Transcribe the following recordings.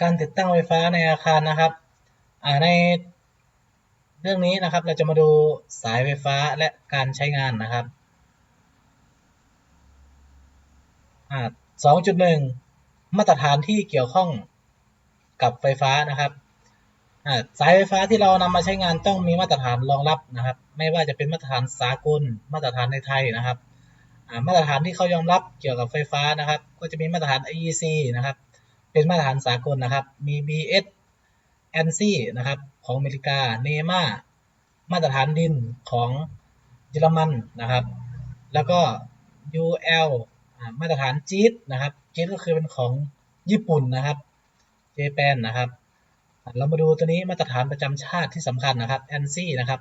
การติดตั้งไฟฟ้าในอาคารนะครับในเรื่องนี้นะครับเราจะมาดูสายไฟฟ้าและการใช้งานนะครับอ่าสองจุดหนึ่งมาตรฐานที่เกี่ยวข้องกับไฟฟ้านะครับสายไฟฟ้าที่เรานำมาใช้งานต้องมีมาตรฐานรองรับนะครับ ไม่ว่าจะเป็นมาตรฐานสากล มาตรฐานในไทยนะครับ มาตรฐานที่เขายอมรับเกี่ยวกับไฟฟ้านะครับ ก็จะมีมาตรฐาน IEC นะครับ เป็นมาตรฐานสากลนะครับ มี BS ANSI นะครับ ของอเมริกา NEMA มาตรฐานดินของเยอรมันนะครับ แล้วก็ UL มาตรฐานจีดนะครับจีดก็คือเป็นของญี่ปุ่นนะครับ เจแปนนะครับ เรามาดูตัวนี้มาตรฐานประจำชาติที่สำคัญนะครับ ANSI นะครับ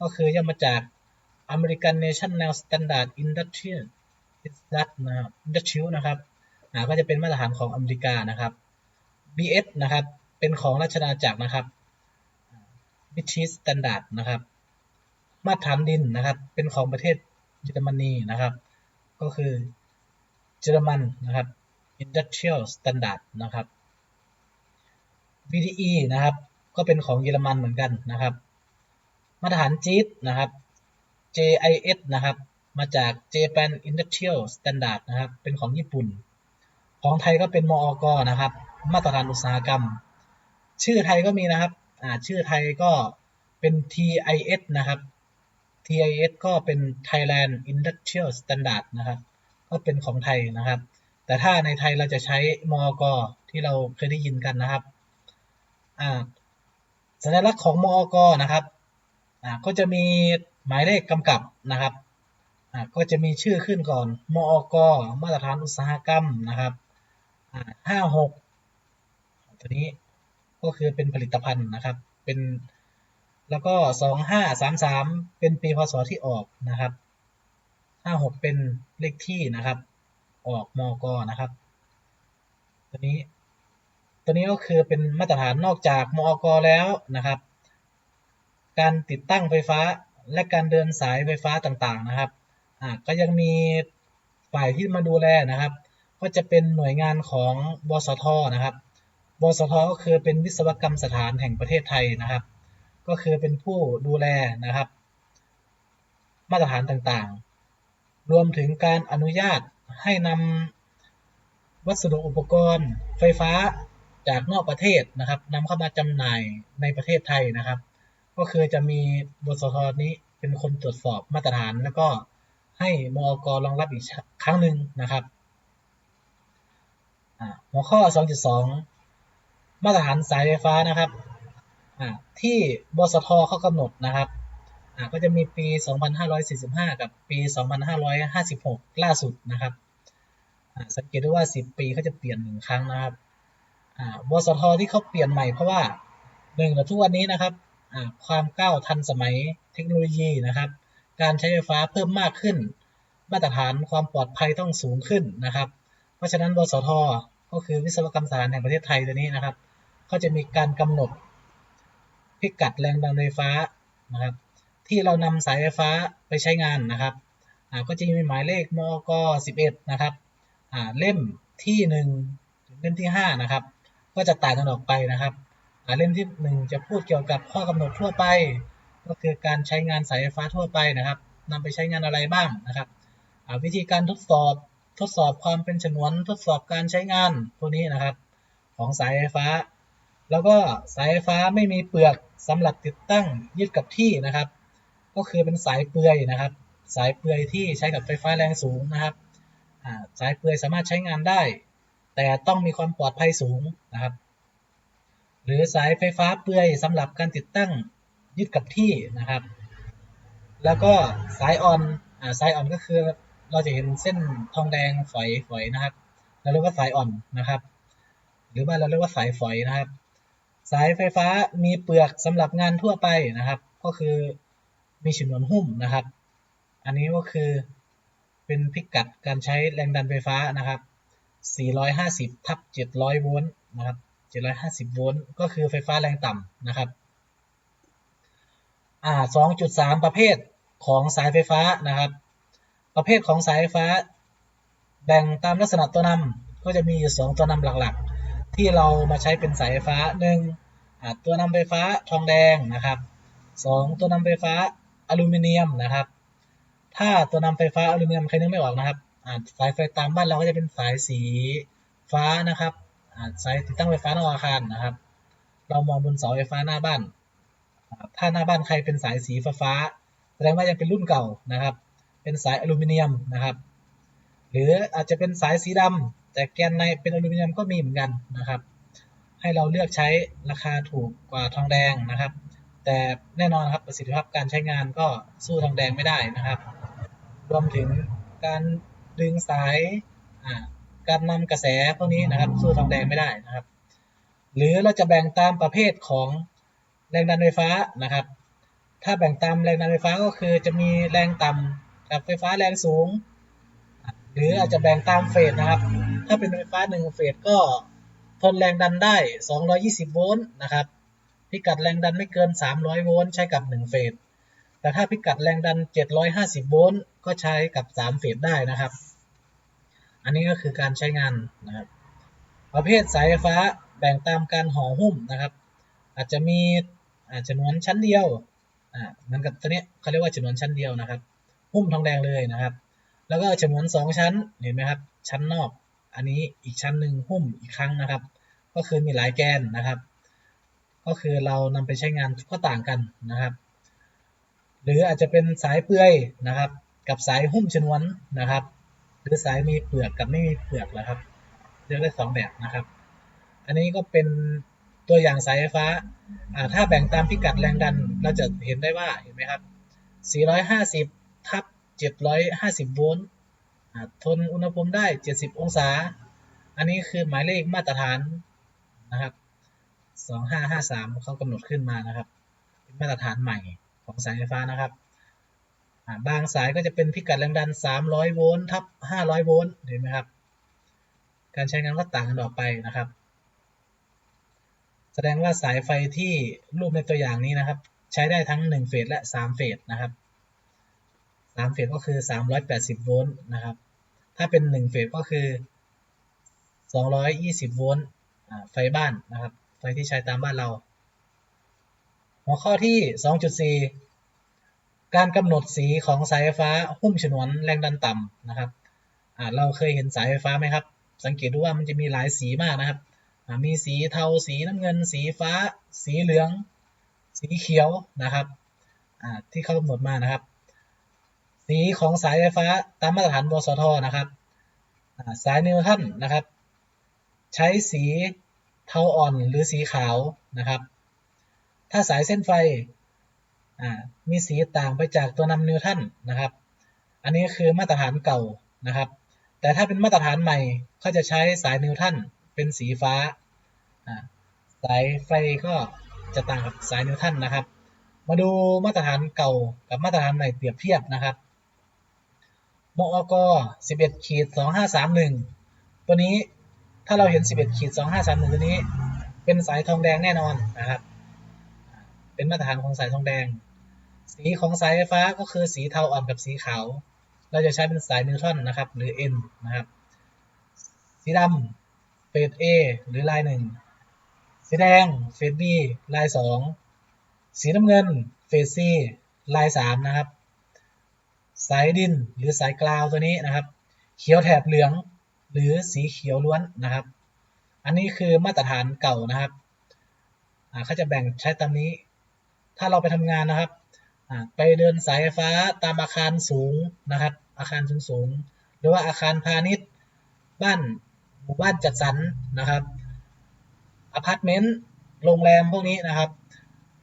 ก็คือย่อมาจาก American National Standard Industrial Standard นะครับ Industrial นะก็จะเป็นมาตรฐานของอเมริกานะครับ BS นะครับ เป็นของราชอาณาจักรนะครับ British Standard นะครับ มาตรฐานดินนะครับ เป็นของประเทศเยอรมนีนะครับ ก็คือเยอรมันนะครับ Industrial Standard นะครับ VDE นะครับ ก็เป็นของเยอรมันเหมือนกันนะครับ มาตรฐานจีดนะครับ JIS นะครับ มาจาก Japan Industrial Standard นะครับ เป็นของญี่ปุ่น ของไทยก็เป็นมอกนะครับ มาตรฐานอุตสาหกรรม ชื่อไทยก็มีนะครับอ่าชื่อไทยก็เป็น TIS นะครับ TIS ก็เป็น Thailand Industrial Standard นะครับ ก็เป็นของไทยนะครับ แต่ถ้าในไทยเราจะใช้มอกที่เราเคยได้ยินกันนะครับอ่าสัญลักษณ์ของมอกนะครับอ่าก็จะมีหมายเลขกำกับนะครับอ่าก็จะมีชื่อขึ้นก่อน มอกมาตรฐานอุตสาหกรรมนะครับ ห้าหกตัวนี้ก็คือเป็นผลิตภัณฑ์นะครับ เป็นแล้วก็สองห้าสามสามเป็นปีพศที่ออกนะครับห้าหกเป็นเลขที่นะครับ ออกมอกนะครับ ตัวนี้ ตัวนี้ก็คือเป็นมาตรฐานนอกจากมอกแล้วนะครับ การติดตั้งไฟฟ้าและการเดินสายไฟฟ้าต่างๆนะครับ อ่าก็ยังมีฝ่ายที่มาดูแลนะครับ ก็จะเป็นหน่วยงานของบสทนะครับ บสทก็คือเป็นวิศวกรรมสถานแห่งประเทศไทยนะครับ ก็คือเป็นผู้ดูแลนะครับ มาตรฐานต่างๆ รวมถึงการอนุญาตให้นำวัสดุอุปกรณ์ ไฟฟ้าจากนอกประเทศนะครับนำเข้ามาจำหน่ายในประเทศไทยนะครับ ก็คือจะมีบสทนี้เป็นคนตรวจสอบมาตรฐานแล้วก็ให้มอกรองรับอีกครั้งหนึ่งนะครับ หัวข้อ 2.2 มาตรฐานสายไฟฟ้านะครับที่บสทเขากำหนดนะครับก็จะมีปี 2545 กับปี 2556 ล่าสุดนะครับสังเกตได้ว่า 10 ปีเขาจะเปลี่ยนหนึ่งครั้งนะครับบสทที่เขาเปลี่ยนใหม่เพราะว่าหนึ่งทุกวันนี้นะครับความก้าวทันสมัยเทคโนโลยีนะครับ การใช้ไฟฟ้าเพิ่มมากขึ้น มาตรฐานความปลอดภัยต้องสูงขึ้นนะครับ เพราะฉะนั้นบสทก็คือวิศวกรรมสถานแห่งประเทศไทยตัวนี้นะครับ ก็จะมีการกำหนดพิกัดแรงดันไฟฟ้านะครับ ที่เรานำสายไฟฟ้าไปใช้งานนะครับก็จะมีหมายเลขมก11นะครับเล่มที่1ถึงเล่มที่5นะครับ ก็จะต่างกันออกไปนะครับเล่มที่ 1 จะพูดเกี่ยวกับข้อกำหนดทั่วไป ก็คือการใช้งานสายไฟฟ้าทั่วไปนะครับนำไปใช้งานอะไรบ้างนะครับวิธีการทดสอบ ทดสอบความเป็นฉนวนทดสอบการใช้งานพวกนี้นะครับ ของสายไฟฟ้า แล้วก็สายไฟฟ้าไม่มีเปลือกสำหรับติดตั้งยึดกับที่นะครับ ก็คือเป็นสายเปลือยนะครับ สายเปลือยที่ใช้กับไฟฟ้าแรงสูงนะครับสายเปลือยสามารถใช้งานได้ แต่ต้องมีความปลอดภัยสูงนะครับ หรือสายไฟฟ้าเปลือยสำหรับการติดตั้งยึดกับที่นะครับ แล้วก็สายอ่อนอสายอ่อนก็คือ เราจะเห็นเส้นทองแดงฝอยฝอยนะครับ เราเรียกว่าสายอ่อนนะครับ หรือว่าเราเรียกว่าสายฝอยนะครับ สายไฟฟ้ามีเปลือกสำหรับงานทั่วไปนะครับ ก็คือมีฉนวนหุ้มนะครับ อันนี้ก็คือเป็นพิกัดการใช้แรงดันไฟฟ้านะครับ 450 ทับ 700 โวลต์นะครับ 750 โวลต์ก็คือไฟฟ้าแรงต่ำนะครับ อ่า 2.3 ประเภทของสายไฟฟ้านะครับ ประเภทของสายไฟฟ้า แบ่งตามลักษณะตัวนำก็จะมีอยู่สองตัวนำหลักๆ ที่เรามาใช้เป็นสายไฟฟ้าหนึ่งตัวนำไฟฟ้าทองแดงนะครับสองตัวนำไฟฟ้าอลูมิเนียมนะครับ ถ้าตัวนำไฟฟ้าอลูมิเนียมใครนึกไม่ออกนะครับสายไฟตามบ้านเราก็จะเป็นสายสีฟ้านะครับสายติดตั้งไฟฟ้านอกอาคารนะครับ เรามองบนเสาไฟฟ้าหน้าบ้าน ถ้าหน้าบ้านใครเป็นสายสีฟ้าแสดงว่ายังเป็นรุ่นเก่านะครับ เป็นสายอลูมิเนียมนะครับ หรืออาจจะเป็นสายสีดำแต่แกนในเป็นอลูมิเนียมก็มีเหมือนกันนะครับ ให้เราเลือกใช้ราคาถูกกว่าทองแดงนะครับ แต่แน่นอนครับประสิทธิภาพการใช้งานก็สู้ทองแดงไม่ได้นะครับ รวมถึงการดึงสายการนำกระแสพวกนี้นะครับสู้ทองแดงไม่ได้นะครับ หรือเราจะแบ่งตามประเภทของแรงดันไฟฟ้านะครับ ถ้าแบ่งตามแรงดันไฟฟ้าก็คือจะมีแรงต่ำ กับไฟฟ้าแรงสูง หรืออาจจะแบ่งตามเฟสนะครับ ถ้าเป็นไฟฟ้า 1 เฟสก็ทนแรงดันได้ 220 โวลต์นะครับ พิกัดแรงดันไม่เกิน 300 โวลต์ใช้กับ 1 เฟส แต่ถ้าพิกัดแรงดัน 750 โวลต์ก็ใช้กับ 3 เฟสได้นะครับ อันนี้ก็คือการใช้งานนะครับ ประเภทสายไฟฟ้าแบ่งตามการห่อหุ้มนะครับ อาจจะมีอาจจะนวนชั้นเดียว อ่าเหมือนกับตัวนี้เขาเรียกว่าฉนวนชั้นเดียวนะครับ หุ้มทองแดงเลยนะครับ แล้วก็ฉนวนสองชั้นเห็นไหมครับ ชั้นนอก อันนี้อีกชั้นหนึ่งหุ้มอีกครั้งนะครับ ก็คือมีหลายแกนนะครับ ก็คือเรานำไปใช้งานก็ต่างกันนะครับ หรืออาจจะเป็นสายเปื่อยนะครับ กับสายหุ้มฉนวนนะครับ หรือสายมีเปลือกกับไม่มีเปลือกนะครับเลือกได้สองแบบนะครับ อันนี้ก็เป็นตัวอย่างสายไฟฟ้า ถ้าแบ่งตามพิกัดแรงดัน เราจะเห็นได้ว่า เห็นไหมครับ 450 ทับ 750 โวลต์ทนอุณหภูมิได้ 70 องศา อันนี้คือหมายเลขมาตรฐานนะครับ 2553 เขากำหนดขึ้นมานะครับ เป็นมาตรฐานใหม่ของสายไฟฟ้านะครับ บางสายก็จะเป็นพิกัดแรงดัน 300 โวลต์ทับ 500 โวลต์ เห็นไหมครับ การใช้งานก็ต่างกันออกไปนะครับ แสดงว่าสายไฟที่รูปในตัวอย่างนี้นะครับ ใช้ได้ทั้ง 1 เฟสและ 3 เฟสนะครับ 3เฟสก็คือ 380 โวลต์นะครับ ถ้าเป็น 1 เฟสก็คือ 220 โวลต์ไฟบ้านนะครับ ไฟที่ใช้ตามบ้านเรา หัวข้อที่ 2.4 การกำหนดสีของสายไฟฟ้าหุ้มฉนวนแรงดันต่ำนะครับเราเคยเห็นสายไฟฟ้าไหมครับ สังเกตดูว่ามันจะมีหลายสีมากนะครับ มีสีเทา สีน้ำเงิน สีฟ้า สีเหลือง สีเขียวนะครับที่เขากำหนดมานะครับ สีของสายไฟฟ้าตามมาตรฐานบสทนะครับสายนิวตันนะครับ ใช้สีเทาอ่อนหรือสีขาวนะครับ ถ้าสายเส้นไฟมีสีต่างไปจากตัวนำนิวตันนะครับ อันนี้คือมาตรฐานเก่านะครับ แต่ถ้าเป็นมาตรฐานใหม่เขาจะใช้สายนิวตันเป็นสีฟ้า สายไฟก็จะต่างกับสายนิวตันนะครับ มาดูมาตรฐานเก่ากับมาตรฐานใหม่เปรียบเทียบนะครับ มอก11ขีด2531 ตัวนี้ถ้าเราเห็น 11ขีด2531 ตัวนี้ เป็นสายทองแดงแน่นอนนะครับ เป็นมาตรฐานของสายทองแดง สีของสายไฟฟ้าก็คือสีเทาอ่อนกับสีขาว เราจะใช้เป็นสายนิวตันนะครับ หรือ N นะครับ สีดำเฟส A หรือลายหนึ่งสีแดงเฟส B ลาย 2 สีน้ำเงินเฟส C ลาย 3 นะครับ สายดินหรือสายกราวตัวนี้นะครับ เขียวแถบเหลืองหรือสีเขียวล้วนนะครับ อันนี้คือมาตรฐานเก่านะครับเขาจะแบ่งใช้ตามนี้ ถ้าเราไปทำงานนะครับไปเดินสายไฟฟ้าตามอาคารสูงนะครับ อาคารสูงสูงหรือว่าอาคารพาณิชย์ บ้านหมู่บ้านจัดสรรนะครับอพาร์ตเมนต์โรงแรมพวกนี้นะครับ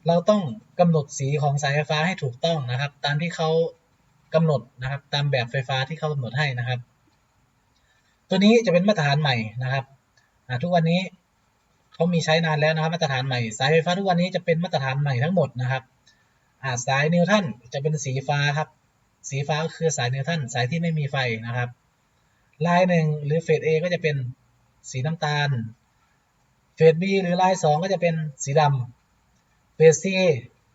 เราต้องกำหนดสีของสายไฟฟ้าให้ถูกต้องนะครับ ตามที่เขา กำหนดนะครับ ตามแบบไฟฟ้าที่เขากำหนดให้นะครับ ตัวนี้จะเป็นมาตรฐานใหม่นะครับทุกวันนี้เขามีใช้นานแล้วนะครับ มาตรฐานใหม่ สายไฟฟ้าทุกวันนี้จะเป็นมาตรฐานใหม่ทั้งหมดนะครับสายนิวตันจะเป็นสีฟ้าครับ สีฟ้าก็คือสายนิวตันสายที่ไม่มีไฟนะครับลายหนึ่งหรือเฟส A ก็จะเป็นสีน้ำตาล เฟส B หรือลาย2ก็จะเป็นสีดำเฟส C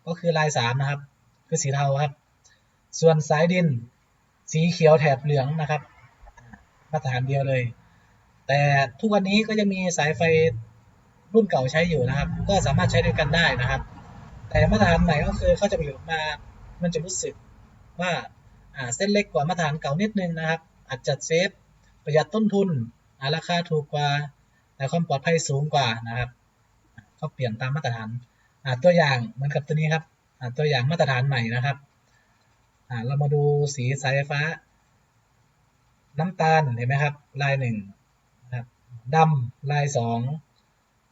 ก็คือลาย3นะครับ คือสีเทาครับ ส่วนสายดินสีเขียวแถบเหลืองนะครับมาตรฐานเดียวเลย แต่ทุกวันนี้ก็ยังมีสายไฟรุ่นเก่าใช้อยู่นะครับ ก็สามารถใช้ด้วยกันได้นะครับ แต่มาตรฐานใหม่ก็คือเขาจะผลิตออกมา มันจะรู้สึกว่าเส้นเล็กกว่ามาตรฐานเก่านิดนึงนะครับ อาจจะเซฟประหยัดต้นทุนาราคาถูกกว่า แต่ความปลอดภัยสูงกว่านะครับเขาเปลี่ยนตามมาตรฐานตัวอย่างเหมือนกับตัวนี้ครับตัวอย่างมาตรฐานใหม่นะครับ อ่าเรามาดูสีสายไฟฟ้า น้ำตาลเห็นไหมครับลายหนึ่งนะครับดำลายสอง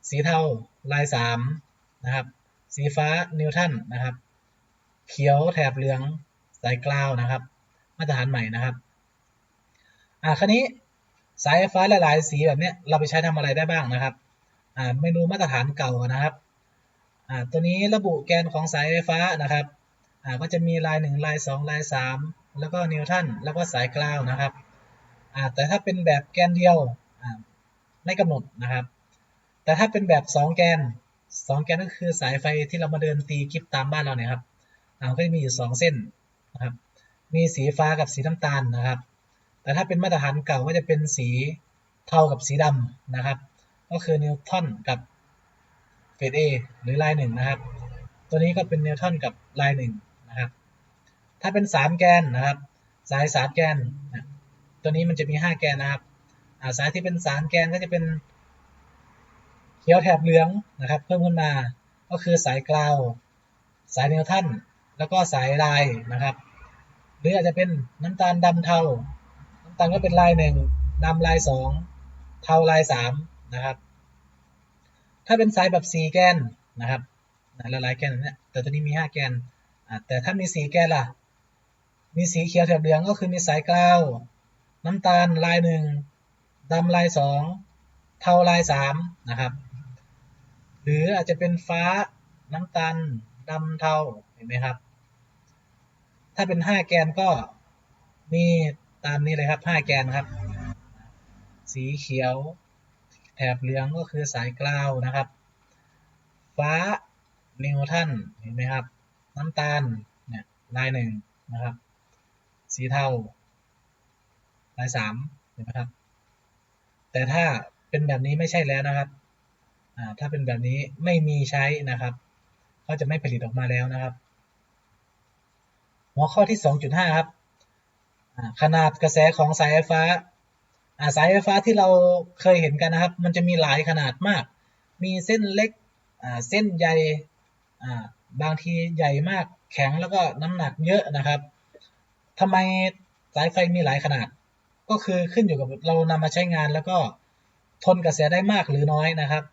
สีเทาลายสามนะครับ สีฟ้านิวตันนะครับ เขียวแถบเหลืองสายกลาวนะครับ มาตรฐานใหม่นะครับอ่าคราวนี้สายไฟฟ้าหลายๆสีแบบเนี้ยเราไปใช้ทำอะไรได้บ้างนะครับอ่าไม่ดูมาตรฐานเก่านะครับอ่าตัวนี้ระบุแกนของสายไฟฟ้านะครับ ก็จะมีลาย1ลาย2ลาย3แล้วก็นิวตันแล้วก็สายกล้าวนะครับแต่ถ้าเป็นแบบแกนเดียวไม่กำหนดนะครับ แต่ถ้าเป็นแบบ 2 แกน 2 แกนก็คือสายไฟที่เรามาเดินตีกิฟตามบ้านเราเนี่ยครับก็จะมีอยู่ 2 เส้นนะครับมีสีฟ้ากับสีน้ำตาลนะครับ แต่ถ้าเป็นมาตรฐานเก่าก็จะเป็นสีเทากับสีดำนะครับ ก็คือนิวตันกับเฟดเอหรือลายหนึ่งนะครับ ตัวนี้ก็เป็นนิวตันกับลายหนึ่ง ถ้าเป็นสามแกนนะครับ สายสามแกนตัวนี้มันจะมีห้าแกนนะครับสายที่เป็นสามแกนก็จะเป็นเขียวแถบเหลืองนะครับ เพิ่มขึ้นมาก็คือสายกลาว สายนิวตันแล้วก็สายลายนะครับ หรืออาจจะเป็นน้ำตาลดำเทา น้ำตาลก็เป็นลายหนึ่งดำลายสองเทาลายสามนะครับ ถ้าเป็นสายแบบสี่แกนนะครับละลายแกนเนี่ยแต่ตัวนี้มีห้าแกนแต่ถ้ามีสี่แกนล่ะ มีสีเขียวแถบเหลืองก็คือมีสายกลาวน้ำตาลลายหนึ่งดำลายสองเทาลายสามนะครับ หรืออาจจะเป็นฟ้าน้ำตาลดำเทาเห็นไหมครับ ถ้าเป็นห้าแกนก็มีตามนี้เลยครับห้าแกนครับ สีเขียวแถบเหลืองก็คือสายกล้าวนะครับ ฟ้านิวตันเห็นไหมครับ น้ำตาลเนี่ยลายหนึ่งนะครับ สีเทาลายสามเห็นไหมครับ แต่ถ้าเป็นแบบนี้ไม่ใช่แล้วนะครับถ้าเป็นแบบนี้ไม่มีใช้นะครับเขาจะไม่ผลิตออกมาแล้วนะครับ หัวข้อที่ 2.5 ครับขนาดกระแสของสายไฟฟ้าสายไฟฟ้าที่เราเคยเห็นกันนะครับ มันจะมีหลายขนาดมาก มีเส้นเล็กเส้นใหญ่บางทีใหญ่มากแข็งแล้วก็น้ำหนักเยอะนะครับ ทำไมสายไฟมีหลายขนาด ก็คือขึ้นอยู่กับเรานำมาใช้งานแล้วก็ทนกระแสได้มากหรือน้อยนะครับ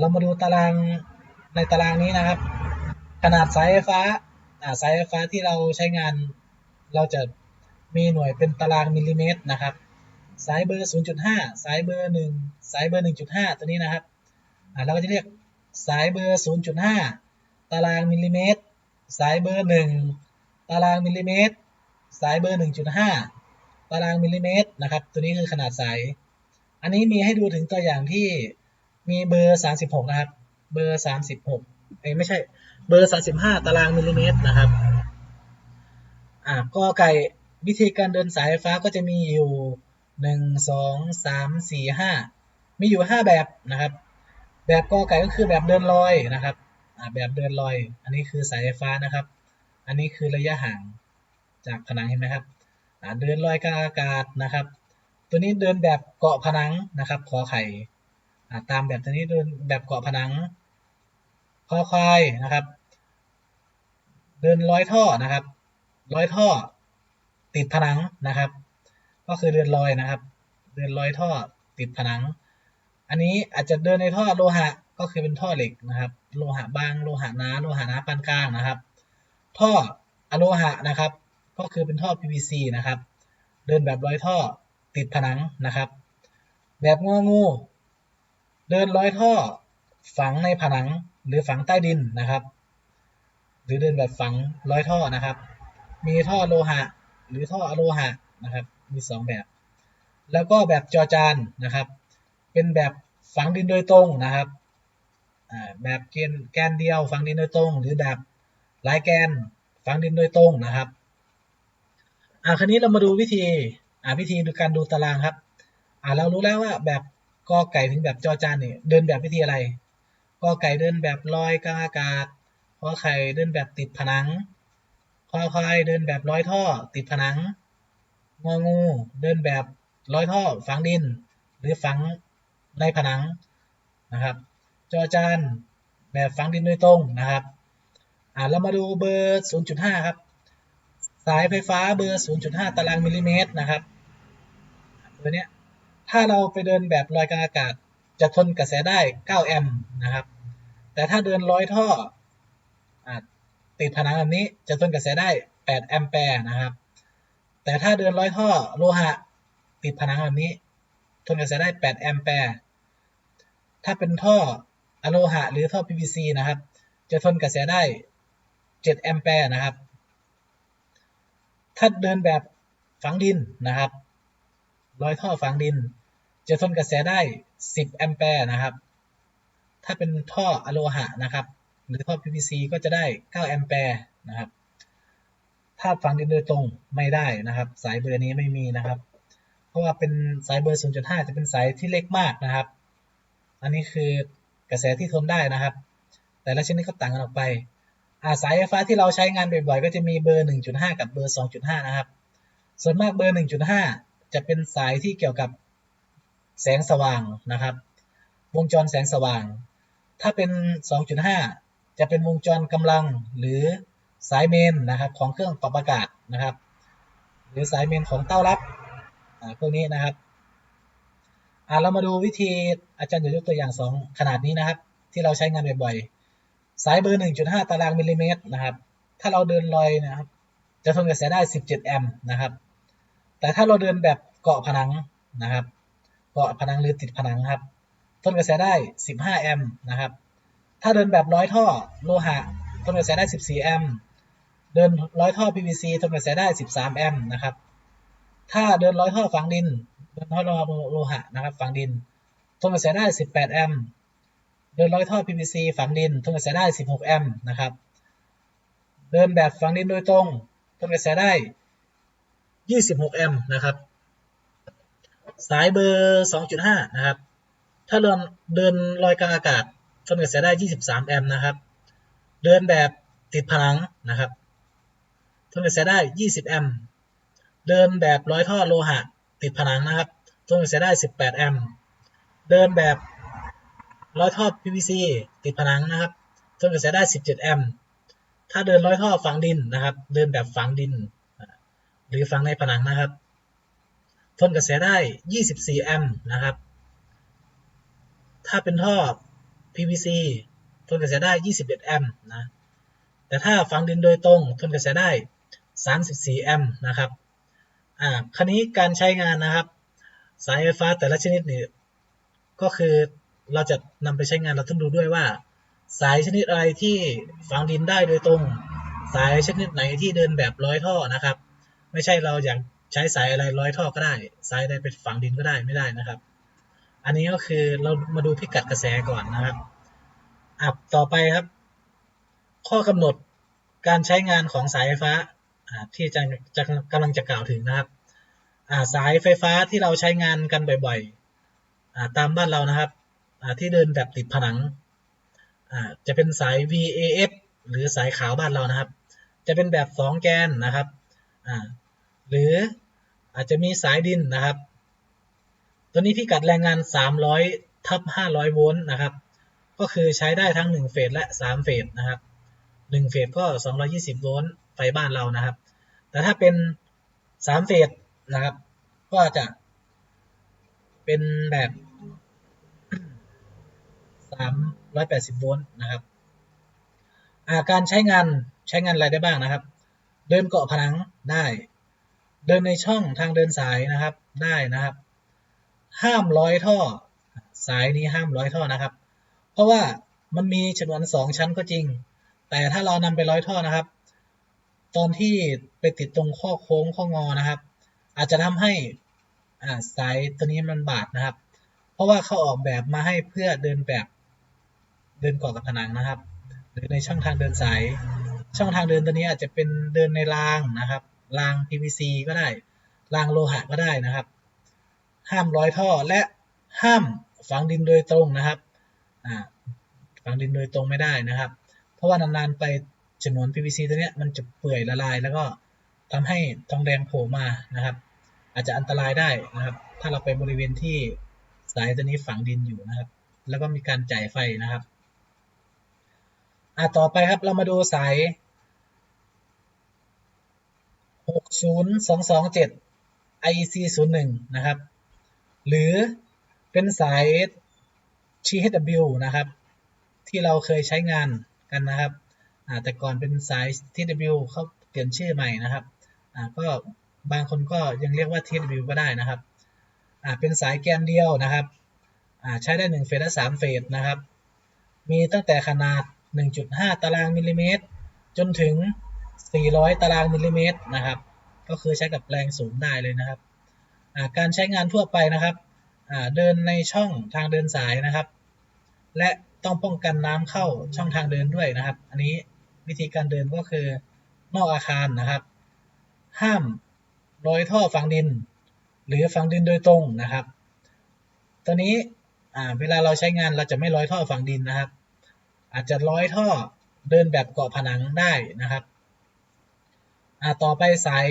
เรามาดูตารางในตารางนี้นะครับ ขนาดสายไฟฟ้าสายไฟฟ้าที่เราใช้งาน เราจะมีหน่วยเป็นตารางมิลลิเมตรนะครับ สายเบอร์ 0.5 สายเบอร์ 1 สายเบอร์ 1.5 ตัวนี้นะครับเราก็จะเรียกสายเบอร์ 0.5 ตารางมิลลิเมตร สายเบอร์ 1 ตารางมิลลิเมตร สายเบอร์ 1.5 ตารางมิลลิเมตรนะครับ ตัวนี้คือขนาดสาย อันนี้มีให้ดูถึงตัวอย่างที่มีเบอร์ 36 นะครับ เบอร์ 36เอ้ไม่ใช่ เบอร์ 35 ตารางมิลลิเมตรนะครับ อ่าก็ไก่วิธีการเดินสายไฟฟ้าก็จะมีอยู่ 1 2 3 4 5 มีอยู่ 5 แบบนะครับ แบบกอไก่ก็คือแบบเดินลอยนะครับแบบเดินลอย อันนี้คือสายไฟฟ้านะครับ อันนี้คือระยะห่างจากผนังเห็นไหมครับเดินลอยกลางอากาศนะครับ ตัวนี้เดินแบบเกาะผนังนะครับขอไข่ตามแบบตัวนี้เดินแบบเกาะผนังคอควายนะครับ เดินร้อยท่อนะครับร้อยท่อ ติดผนังนะครับ ก็คือเดินลอยนะครับ เดินลอยท่อติดผนัง อันนี้อาจจะเดินในท่อโลหะก็คือเป็นท่อเหล็กนะครับ โลหะบางโลหะหนาโลหะหนาปานกลางนะครับ ท่ออโลหะนะครับ ก็คือเป็นท่อ PVC นะครับ เดินแบบร้อยท่อติดผนังนะครับ แบบงองู เดินร้อยท่อฝังในผนังหรือฝังใต้ดินนะครับ หรือเดินแบบฝังร้อยท่อนะครับ มีท่อโลหะ หรือท่ออโลหะนะครับ มี 2 แบบ แล้วก็แบบจอจานนะครับ เป็นแบบฝังดินโดยตรงนะครับแบบเกนแกนเดียวฝังดินโดยตรง หรือแบบ ลายแกนฝังดินโดยตรงนะครับอ่าคราวนี้เรามาดูวิธีอ่าวิธีดูการดูตารางครับอ่าเรารู้แล้วว่าแบบกอไก่ถึงแบบจอจานเนี่ยเดินแบบวิธีอะไรกอไก่เดินแบบลอยกลางอากาศขอไข่เดินแบบติดผนังคอควายเดินแบบร้อยท่อ ติดผนังงองูเดินแบบร้อยท่อฝังดิน หรือฝังในผนังนะครับ จอจานแบบฝังดินโดยตรงนะครับ อ่าเรามาดูเบอร์ 0.5 ครับ สายไฟฟ้าเบอร์ 0.5 ตารางมิลลิเมตรนะครับเบอร์เนี้ยถ้าเราไปเดินแบบลอยกลางอากาศ จะทนกระแสได้ 9 แอมป์นะครับ แต่ถ้าเดินร้อยท่ออติดผนังแบบนี้จะทนกระแสได้ 8 แอมแปร์นะครับ แต่ถ้าเดินร้อยท่อโลหะ ติดผนังแบบนี้ ทนกระแสได้ 8 แอมแปร์ ถ้าเป็นท่ออโลหะหรือท่อ PVC นะครับ จะทนกระแสได้ 7 แอมแปร์นะครับ ถ้าเดินแบบฝังดินนะครับร้อยท่อฝังดิน จะทนกระแสได้ 10 แอมแปร์นะครับ ถ้าเป็นท่ออะโลหะนะครับ หรือท่อ PVC ก็จะได้ 9 แอมแปร์นะครับ ถ้าฝังดินโดยตรงไม่ได้นะครับ สายเบอร์นี้ไม่มีนะครับ เพราะว่าเป็นสายเบอร์ 0.5 จะเป็นสายที่เล็กมากนะครับ อันนี้คือกระแสที่ทนได้นะครับ แต่ละชนิดก็ต่างกันออกไป สายไฟฟ้าที่เราใช้งานบ่อยๆ ก็จะมีเบอร์ 1.5 กับเบอร์ 2.5 นะครับ ส่วนมากเบอร์ 1.5 จะเป็นสายที่เกี่ยวกับแสงสว่างนะครับ วงจรแสงสว่าง ถ้าเป็น 2.5 จะเป็นวงจรกำลังหรือสายเมนนะครับของเครื่องปรับอากาศนะครับ หรือสายเมนของเต้ารับพวกนี้นะครับเรามาดูวิธีอาจารย์จะยกตัวอย่าง 2 ขนาดนี้นะครับ ที่เราใช้งานบ่อยๆ สายเบอร์ 1.5 ตารางมิลลิเมตรนะครับ ถ้าเราเดินลอยนะครับ จะทนกระแสได้ 17 แอมป์นะครับ แต่ถ้าเราเดินแบบเกาะผนังนะครับ เกาะผนังหรือติดผนังครับ ทนกระแสได้ 15 แอมป์นะครับ ถ้าเดินแบบร้อยท่อโลหะ ทนกระแสได้ 14 แอมป์ เดินร้อยท่อ PVC ทนกระแสได้ 13 แอมป์นะครับ ถ้าเดินร้อยท่อฝังดิน เดินท่อโลหะนะครับฝังดิน ทนกระแสได้ 18 แอมป์ เดินร้อยท่อ PVC ฝังดินทนกระแสได้ 16 แอมป์นะครับ เดินแบบฝังดินโดยตรงทนกระแสได้ 26 แอมป์นะครับ สายเบอร์ 2.5 นะครับ ถ้าเดินเดินลอยกลางอากาศทนกระแสได้ 23 แอมป์นะครับ เดินแบบติดผนังนะครับทนกระแสได้ 20 แอมป์เดินแบบร้อยท่อโลหะติดผนังนะครับทนกระแสได้ 18 แอมป์เดินแบบ ร้อยท่อ PVC ติดผนังนะครับทนกระแสได้ 17 แอมป์ ถ้าเดินร้อยท่อฝังดินนะครับ เดินแบบฝังดิน หรือฝังในผนังนะครับ ทนกระแสได้ 24 แอมป์นะครับ ถ้าเป็นท่อ PVC ทนกระแสได้ 21 แอมป์นะ แต่ถ้าฝังดินโดยตรง ทนกระแสได้ 34 แอมป์นะครับ อ่า คราวนี้การใช้งานนะครับ สายไฟฟ้าแต่ละชนิดนี่ก็คือ เราจะนำไปใช้งานเราต้องดูด้วยว่า สายชนิดอะไรที่ฝังดินได้โดยตรง สายชนิดไหนที่เดินแบบร้อยท่อนะครับ ไม่ใช่เราอยากใช้สายอะไรร้อยท่อก็ได้ สายใดเป็นฝังดินก็ได้ไม่ได้นะครับ อันนี้ก็คือเรามาดูพิกัดกระแสก่อนนะครับอับต่อไปครับ ข้อกำหนดการใช้งานของสายไฟฟ้าที่จะจะกำลังจะกล่าวถึงนะครับสายไฟฟ้าที่เราใช้งานกันบ่อยๆตามบ้านเรานะครับ ที่เดินแบบติดผนังจะเป็นสาย VAF หรือสายขาวบ้านเรานะครับ จะเป็นแบบ 2 แกนนะครับหรืออาจจะมีสายดินนะครับ ตัวนี้พิกัดแรงงาน 300ทับ500 โวลต์นะครับ ก็คือใช้ได้ทั้ง 1 เฟสและ 3 เฟสนะครับ 1 เฟสก็ 220 โวลต์ไฟบ้านเรานะครับ แต่ถ้าเป็น 3 เฟสนะครับ ก็จะเป็นแบบ 380 โวลต์นะครับาการใช้งานใช้งานอะไรได้บ้างนะครับ เดินเกาะผนังได้ เดินในช่องทางเดินสายนะครับได้นะครับ ห้ามร้อยท่อสายนี้ห้ามร้อยท่อนะครับ เพราะว่ามันมีฉนวนสองชั้นก็จริง แต่ถ้าเรานำไปร้อยท่อนะครับ ตอนที่ไปติดตรงข้อโค้งข้องอนะครับ อาจจะทำให้สายตัวนี้มันบาดนะครับ เพราะว่าเขาออกแบบมาให้เพื่อเดินแบบ เดินเกาะกับผนังนะครับ หรือในช่องทางเดินสาย ช่องทางเดินตัวนี้อาจจะเป็นเดินในรางนะครับ ราง PVC ก็ได้ รางโลหะก็ได้นะครับ ห้ามร้อยท่อและห้ามฝังดินโดยตรงนะครับฝังดินโดยตรงไม่ได้นะครับ เพราะว่านานๆไปฉนวน PVC ตัวนี้มันจะเปื่อยละลาย แล้วก็ทำให้ทองแดงโผล่มานะครับ อาจจะอันตรายได้นะครับ ถ้าเราไปบริเวณที่สายตัวนี้ฝังดินอยู่นะครับ แล้วก็มีการจ่ายไฟนะครับ อ่าต่อไปครับเรามาดูสาย60227 IEC 01นะครับ หรือเป็นสาย THW นะครับ ที่เราเคยใช้งานกันนะครับอ่าแต่ก่อนเป็นสาย THW เขาเปลี่ยนชื่อใหม่นะครับอ่าก็บางคนก็ยังเรียกว่า THW ก็ได้นะครับอ่าเป็นสายแกนเดียวนะครับอ่าใช้ได้1เฟสและ3เฟสนะครับ มีตั้งแต่ขนาด 1.5 ตารางมิลลิเมตร จนถึง 400 ตารางมิลลิเมตรนะครับ ก็คือใช้กับแรงสูงได้เลยนะครับ การใช้งานทั่วไปนะครับเดินในช่องทางเดินสายนะครับ และต้องป้องกันน้ำเข้าช่องทางเดินด้วยนะครับ อันนี้วิธีการเดินก็คือนอกอาคารนะครับ ห้ามรอยท่อฝังดิน หรือฝังดินโดยตรงนะครับ ตัวนี้เวลาเราใช้งานเราจะไม่ร้อยท่อฝังดินนะครับ อาจจะร้อยท่อเดินแบบเกาะผนังได้นะครับอ่าต่อไปสาย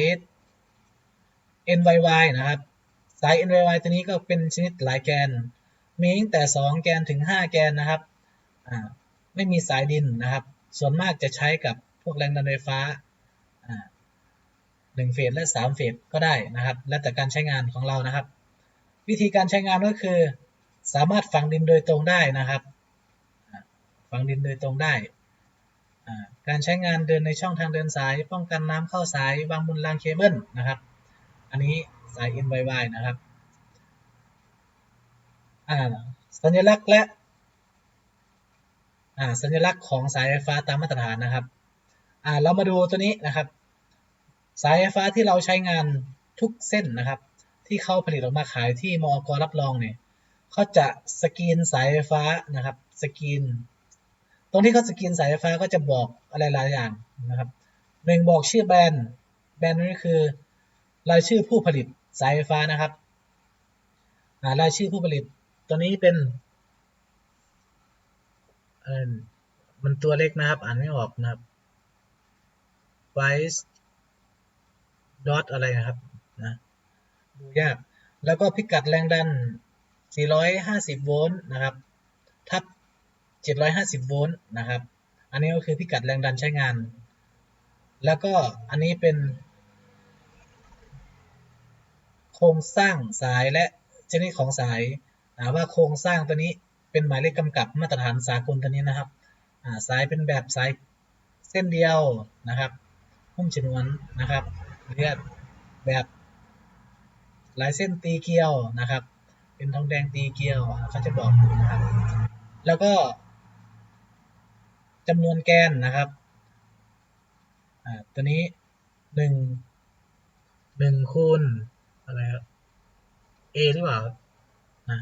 NYY นะครับ สาย NYY ตัวนี้ก็เป็นชนิดหลายแกน มีตั้งแต่ 2 แกนถึง 5 แกนนะครับอ่าไม่มีสายดินนะครับ ส่วนมากจะใช้กับพวกแรงดันไฟฟ้าอ่าหนึ่งเฟสและ3เฟสก็ได้นะครับ แล้วแต่การใช้งานของเรานะครับ วิธีการใช้งานก็คือ สามารถฝังดินโดยตรงได้นะครับ ฝังดินโดยตรงได้ การใช้งานเดินในช่องทางเดินสาย ป้องกันน้ำเข้าสายวางบนรางเคเบิลนะครับ อันนี้สาย NYY นะครับ สัญลักษณ์และสัญลักษณ์ของสายไฟฟ้าตามมาตรฐานนะครับเรามาดูตัวนี้นะครับ สายไฟฟ้าที่เราใช้งานทุกเส้นนะครับ ที่เขาผลิตออกมาขายที่มอกรับรองเนี่ยเขาจะสกรีนสายไฟฟ้านะครับ สกรีน ตรงที่เขาสกรีนสายไฟฟ้าก็จะบอกอะไรหลายอย่างนะครับหนึ่งบอกชื่อแบรนด์แบรนด์นั่นก็คือรายชื่อผู้ผลิตสายไฟฟ้านะครับรายชื่อผู้ผลิต ตัวนี้เป็นมันตัวเล็กนะครับ อ่านไม่ออกนะครับ vice dot อะไรนะครับนะดูยาก แล้วก็พิกัดแรงดัน 450 โวลต์นะครับ ทับ 750 โวลต์นะครับ อันนี้ก็คือพิกัดแรงดันใช้งาน แล้วก็อันนี้เป็น โครงสร้างสายและชนิดของสายว่าโครงสร้างตัวนี้เป็นหมายเลขกำกับมาตรฐานสากลตัวนี้นะครับสายเป็นแบบสายเส้นเดียวนะครับหุ้มฉนวนนะครับเรียกแบบหลายเส้นตีเกลียวนะครับ เป็นทองแดงตีเกลียวเขาจะบอกนะครับ แล้วก็ จำนวนแกนนะครับตัวนี้หนึ่งหนึ่งคูณอะไรครับ A หรือเปล่านะ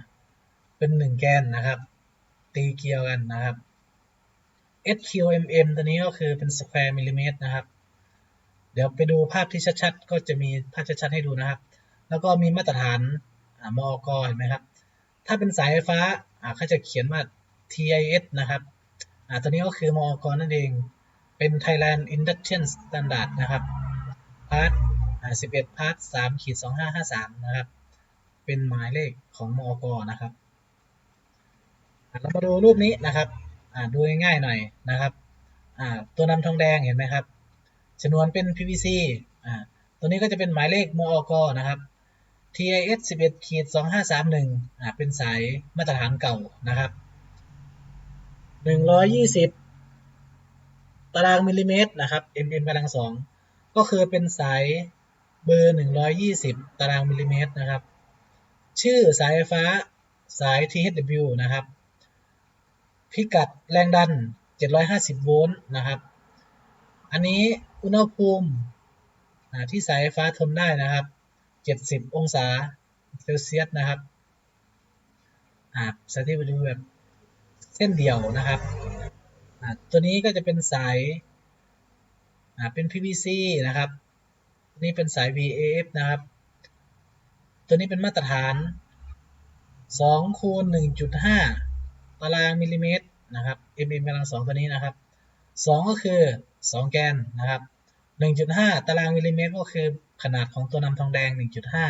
เป็นหนึ่งแกนนะครับ ตีเกลียวกันนะครับ SQMM ตัวนี้ก็คือเป็น square millimeter นะครับ เดี๋ยวไปดูภาพที่ชัดๆ ก็จะมีภาพชัดๆ ให้ดูนะครับ แล้วก็มีมาตรฐานมอกเห็นไหมครับ ถ้าเป็นสายไฟฟ้าเขาจะเขียนว่า TIS นะครับ่าตัวนี้ก็คือมอกนั่นเอง เป็น Thailand Induction Standard นะครับพาร์ท11พาร์ท3ขีด2553นะครับ เป็นหมายเลขของมอกนะครับเรามาดูรูปนี้นะครับดูง่ายๆหน่อยนะครับตัวนำทองแดงเห็นไหมครับชนวนเป็น PVC ตัวนี้ก็จะเป็นหมายเลขมอกนะครับ TIS 11ขีด2531เป็นสายมาตรฐานเก่านะครับ 120 ตารางมิลลิเมตรนะครับ mm กำลังสองก็คือเป็นสายเบอร์ 120 ตารางมิลลิเมตรนะครับ ชื่อสายไฟฟ้าสาย THW นะครับ พิกัดแรงดัน 750 โวลต์นะครับ อันนี้อุณหภูมิที่สายไฟฟ้าทนได้นะครับ 70 องศาเซลเซียสนะครับอ่าสาธิตไปดูแบบ เส้นเดียวนะครับ ตัวนี้ก็จะเป็นสายเป็น PVC นะครับ นี่เป็นสาย VAF นะครับ ตัวนี้เป็นมาตรฐาน2คูณ1.5 ตารางมิลลิเมตรนะครับ mm กำลังสองตัวนี้นะครับ 2 ก็คือ 2 แกนนะครับ 1.5 ตารางมิลลิเมตรก็คือขนาดของตัวนำทองแดง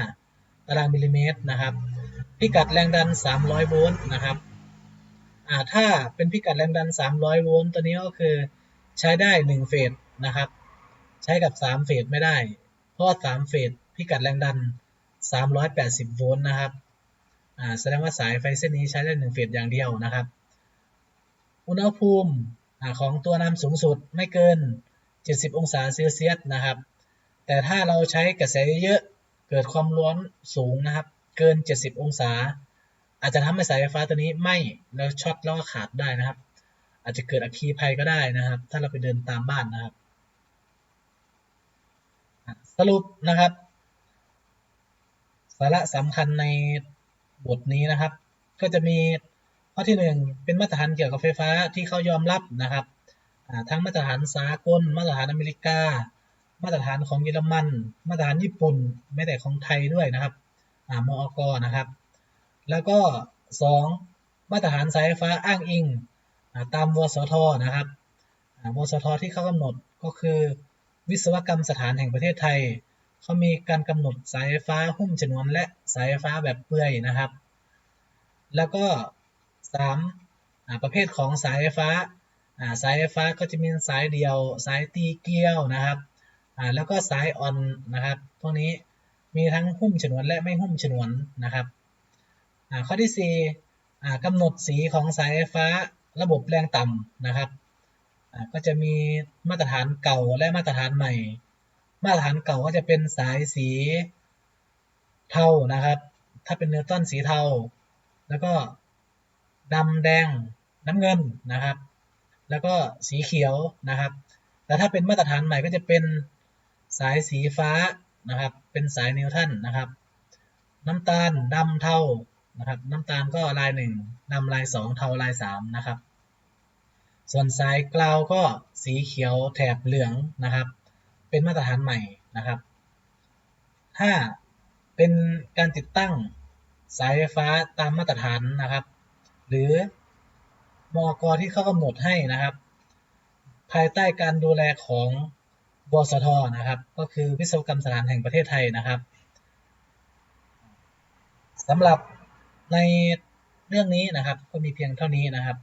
1.5 ตารางมิลลิเมตรนะครับ พิกัดแรงดัน 300 โวลต์นะครับ อ่าถ้าเป็นพิกัดแรงดัน 300 โวลต์ตัวนี้ก็คือใช้ได้ 1 เฟสนะครับ ใช้กับ 3 เฟสไม่ได้ เพราะว่า3เฟสพิกัดแรงดัน 380 โวลต์นะครับอ่าแสดงว่าสายไฟเส้นนี้ใช้ได้ 1 เฟสอย่างเดียวนะครับ อุณหภูมิอ่าของตัวนำสูงสุดไม่เกิน 70 องศาเซลเซียสนะครับ แต่ถ้าเราใช้กระแสเยอะเกิดความร้อนสูงนะครับ เกิน 70 องศา อาจจะทำให้สายไฟฟ้าตัวนี้ไหม้แล้วช็อตแล้วก็ขาดได้นะครับ อาจจะเกิดอัคคีภัยก็ได้นะครับ ถ้าเราไปเดินตามบ้านนะครับ สรุปนะครับ สาระสำคัญในบทนี้นะครับ ก็จะมีข้อที่1เป็นมาตรฐานเกี่ยวกับไฟฟ้าที่เขายอมรับนะครับทั้งมาตรฐานสากล มาตรฐานอเมริกา มาตรฐานของเยอรมัน มาตรฐานญี่ปุ่นแม้แต่ของไทยด้วยนะครับอมอกนะครับ แล้วก็ 2 มาตรฐานสายไฟฟ้าอ้างอิงตามวสทนะครับวสทที่เขากำหนดก็คือ วิศวกรรมสถานแห่งประเทศไทยเขามีการกำหนดสายไฟฟ้าหุ้มฉนวนและสายไฟฟ้าแบบเปื่อยนะครับ แล้วก็ 3. ประเภทของสายไฟฟ้าสายไฟฟ้าก็จะมีสายเดียว สายตีเกลียวนะครับแล้วก็สายออนนะครับพวกนี้มีทั้งหุ้มฉนวนและไม่หุ้มฉนวนนะครับ ข้อที่4อ่ากำหนดสีของสายไฟฟ้าระบบแรงต่ำนะครับก็จะมีมาตรฐานเก่าและมาตรฐานใหม่ มาตรฐานเก่าก็จะเป็นสายสีเทานะครับ ถ้าเป็นนื้อต้นสีเทา แล้วก็ดำแดงน้ำเงินนะครับ แล้วก็สีเขียวนะครับแต่ถ้าเป็นมาตรฐานใหม่ก็จะเป็นสายสีฟ้านะครับ เป็นสายนิวตันนะครับ น้ำตาลดำเทา นะครับน้ำตาลก็ลายหนึ่งดำลายสองเทาลายสามนะครับ ส่วนสายกลาวก็สีเขียวแถบเหลืองนะครับ เป็นมาตรฐานใหม่นะครับ ถ้าเป็นการติดตั้งสายไฟฟ้าตามมาตรฐานนะครับ หรือมอกที่เขากำหนดให้นะครับ ภายใต้การดูแลของบสทนะครับ ก็คือวิศวกรรมสถานแห่งประเทศไทยนะครับสำหรับ ในเรื่องนี้นะครับ ก็มีเพียงเท่านี้นะครับ